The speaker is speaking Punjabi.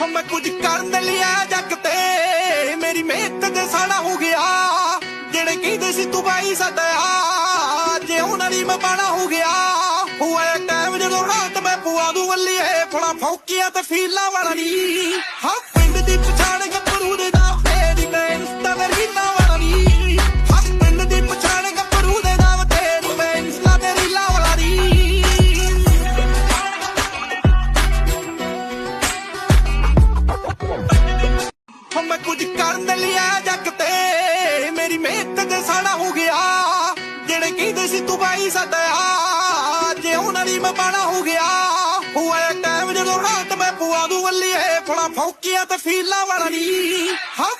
ਹੋ ਮੈਂ ਕੁਝ ਕਰਨ ਲਈ ਆ ਜੱਗ ਤੇ ਮੇਰੀ ਮਿਹਨਤ ਦੇ ਸਾੜਾ ਹੋ ਗਿਆ। ਜਿਹੜੇ ਕਹਿੰਦੇ ਸੀ ਤੂੰ ਬਾਈ ਸਾਡਾ ਜੇ ਉਹਨਾਂ ਦੀ ਮੈਂ ਬਾਣਾ ਹੋ ਗਿਆ। ਹੋਇਆ ਟਾਈਮ ਜਦੋਂ ਰਾਤ ਮੈਂ ਪੁਆ ਦੂ ਵੱਲੀਏ ਫੜਾ ਫੌਕੀਆਂ ਤੇ ਫੀਲਾਂ ਵਾਲਾ ਕੁਝ ਕਰਨ ਲਿਆ ਜੱਗ ਤੇ। ਮੇਰੀ ਮਿਹਨਤ ਤੇ ਸਾੜਾ ਹੋ ਗਿਆ, ਜਿਹੜੇ ਕਹਿੰਦੇ ਸੀ ਤੂੰ ਬਾਈ ਸਾਡਾ ਜੇ ਉਹਨਾਂ ਦੀ ਮੈਂ ਬਾਣਾ ਹੋ ਗਿਆ ਹੋਇਆ ਟਾਈਮ ਜਦੋਂ ਰਾਤ ਮੈਂ ਪੁਆ ਦੂ ਵੱਲੀਏ ਫੜਾ ਫੌਕੀਆਂ ਤੇ ਫੀਲਾਂ ਵਾਲਾ ਨੀ। ਹਾਂ